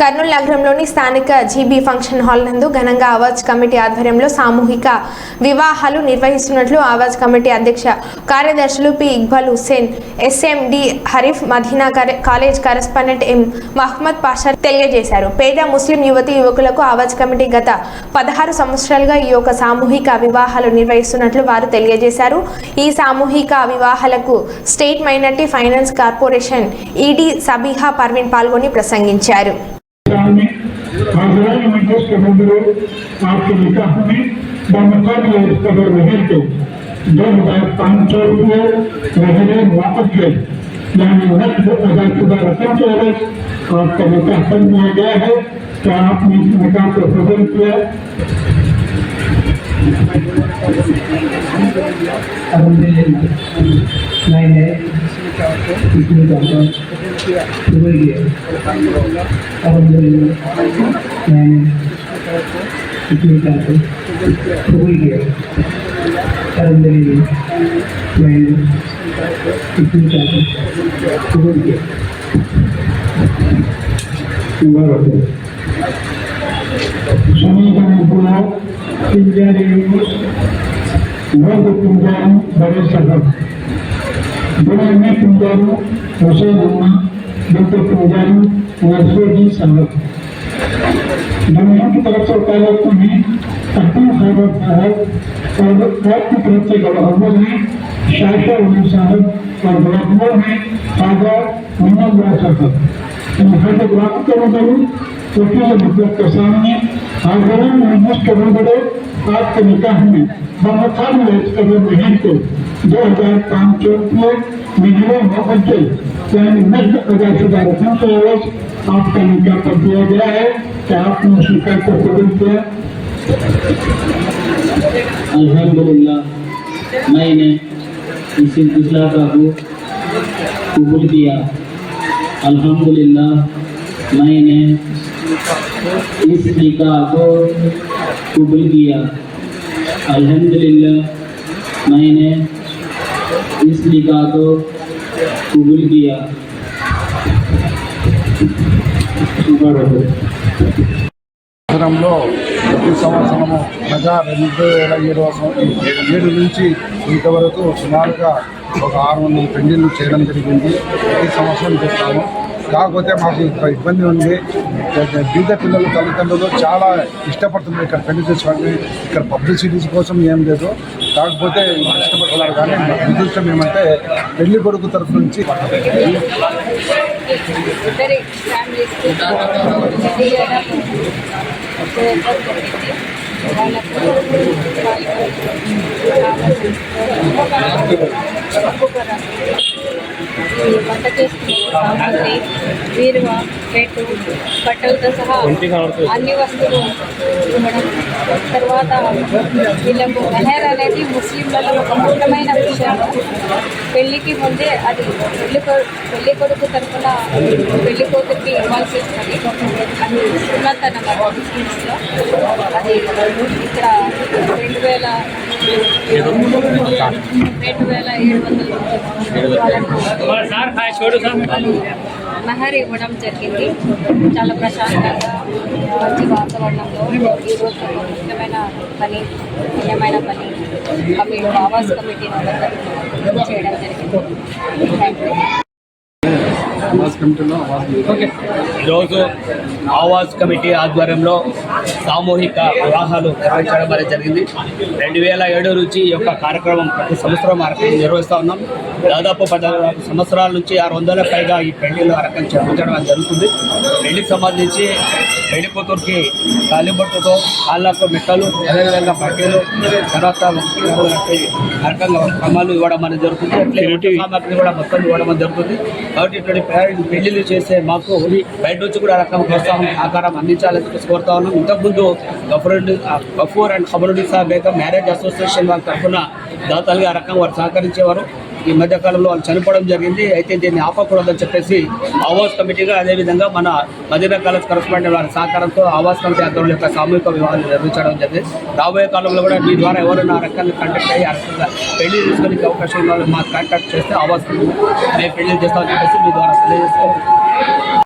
కర్నూలు నగరంలోని స్థానిక GB function hall నందు ఘనంగా ఆవాజ్ కమిటీ ఆధ్వర్యంలో సామూహిక వివాహాలు నిర్వహిస్తున్నట్లు ఆవాజ్ కమిటీ అధ్యక్ష కార్యదర్శులు P. Iqbal Hussain SMD Harif Madina college correspondent M. Mohammed Pasha తెలియజేశారు. పేద ముస్లిం యువతి యువకులకు ఆవాజ్ కమిటీ గత పదహారు సంవత్సరాలుగా ఈ యొక్క సామూహిక వివాహాలు నిర్వహిస్తున్నట్లు వారు తెలియజేశారు. ఈ సామూహిక వివాహాలకు state minority finance corporation ED Sabiha Parveen పాల్గొని ప్రసంగించారు. सामने। हाजरान मजलिस के मंदिरों आपके निकाह में बमुकाबले कबर महल के दो हज़ार पाँच सौ रुपये रहने वापस गए यानी नकद अदा शुदा रकम के एवज आपका निकाह बन दिया गया है। क्या आपने इस निकाह को सफल किया? नाइन है इसमें जाऊँगा दुबई गया अलहमदिल्ला नाइन इसमें जाते दुबई गया अलहमदिल्ला नाइन इसमें जाते दुबई गया स्वामी का तीन दिवस लोक तुमच्यावर बरेच करतात जेव्हा मी तुमच्यावर वसंतना लोक तुमच्यावर नसोही सांगत दुनिया की तरफ से पहले तुम्हें कठिन साबित साहब और आपकी तरफ से गौरव है शाशा उल्लू साहब और गौरव में खाजा मोहम्मद राशा साहब तो यहाँ से बात करूँ करूँ तो फिर मतलब के सामने हाजिरों में मुश्त बड़े आपके निकाह में बमकाम कबर बहन को दो हज़ार पाँच सौ मिनिमम यानी नकद अदा शुदा रकम के आपका निकाह कर दिया गया है कि आपने उस को कबूल किया। अल्हम्दुलिल्लाह, मैंने इस का को कबूल किया। अल्हम्दुलिल्लाह, मैंने इस निकाह को कबूल किया अल्हम्दुलिल्लाह मैंने इस निकाह को कबूल किया సంవత్సరంలో ప్రతి సంవత్సరము అనగా రెండు వేల ఏడు ఏడు నుంచి ఇంతవరకు సుమారుగా ఒక ఆరు వందల పెళ్లిళ్ళు చేయడం జరిగింది ప్రతి సంవత్సరం చేస్తాము కాకపోతే మాకు ఇక్కడ ఇబ్బంది ఉంది బీద పిల్లల తల్లిదండ్రులు చాలా ఇష్టపడుతున్నారు. ఇక్కడ పెళ్ళి చేసుకోవడానికి ఇక్కడ పబ్లిసిటీస్ కోసం ఏం లేదు. కాకపోతే ఇష్టపడుతున్నారు కానీ మా దురదృష్టం ఏమంటే పెళ్ళి కొడుకు తరఫు నుంచి ఇద్దరి వంట చేసుకునే సామాగ్రి వీరువ పెట్టు బట్టలతో సహా అన్ని వస్తువులు ఇవ్వడం తర్వాత వీళ్ళకు మెహర్ అనేది ముస్లింలలో ఒక ముఖ్యమైన విషయం పెళ్ళికి ముందే అది పెళ్ళి పెళ్ళి కొడుకు తరఫున పెళ్ళి కూతురికి ఇవ్వాల్సి వస్తుంది అది సున్నత్ అన్నమాట అది ఇక్కడ వేల ఏడు. వందలు చూడు సార్ మెహర్ ఇవ్వడం జరిగింది. చాలా ప్రశాంతంగా మంచి వాతావరణంలో ఈరోజు ఒక ముఖ్యమైన పని పుణ్యమైన పని కమిటీ ఆవాస్ కమిటీ వాళ్ళందరూ చేయడం జరిగింది. థ్యాంక్ యూ ఈరోజు ఆవాజ్ కమిటీ ఆధ్వర్యంలో సామూహిక వివాహాలు నిర్వహించడం అనేది జరిగింది. రెండు వేల ఏడు నుంచి ఈ యొక్క కార్యక్రమం ప్రతి సంవత్సరం ఆ రకంగా నిర్వహిస్తూ ఉన్నాం. దాదాపు పద్నాలుగు సంవత్సరాల నుంచి ఆరు వందల పైగా ఈ రకంగా చేయించడం అనేది జరుగుతుంది. పెళ్ళికి సంబంధించి పెళ్ళి కూతురికి తాలిబొట్టుతో కాళ్ళకు మెట్టలు అదేవిధంగా పట్టీలు తర్వాత రకంగా క్రమాలు ఇవ్వడం అనేది జరుగుతుంది. అట్లే సామాగ్రి కూడా మొత్తం ఇవ్వడం అనేది జరుగుతుంది. కాబట్టి ఇటువంటి పెళ్ళి- పెళ్ళిళ్ళు చేసే మాకు బయట నుంచి కూడా రకం ప్రోత్సాహం ఆకారం అందించాలని చెప్పేసి కోరుతా ఉన్నాం. ఇంతకుముందు గఫూర్ గఫూర్ అండ్ ఖబరుడి సాహబ్ బేగం మ్యారేజ్ అసోసియేషన్ వాళ్ళ తరఫున దాతలుగా రకం వారు సహకరించేవారు. ఈ మధ్యకాలంలో వాళ్ళు చనిపోవడం జరిగింది. అయితే దీన్ని ఆపకూడదని చెప్పేసి ఆవాస్ కమిటీగా అదేవిధంగా మన మదీనా కాలేజ్ కరస్పాండెంట్ వారి సహకారంతో ఆవాస్ కమిటీ ఆధ్వర్యంలో యొక్క సామూహిక వివాహాలు నిర్వహించడం జరిగింది. రాబోయే కాలంలో కూడా మీ ద్వారా ఎవరైనా ఆ కాంటాక్ట్ అయ్యి ఆ రకంగా పెళ్ళి తీసుకునే అవకాశం ఉన్న వాళ్ళు మాకు కాంటాక్ట్ చేస్తే ఆవాస్ కమిటీ మేము పెళ్ళి చేస్తామని చెప్పేసి మీ ద్వారా తెలియజేస్తాం.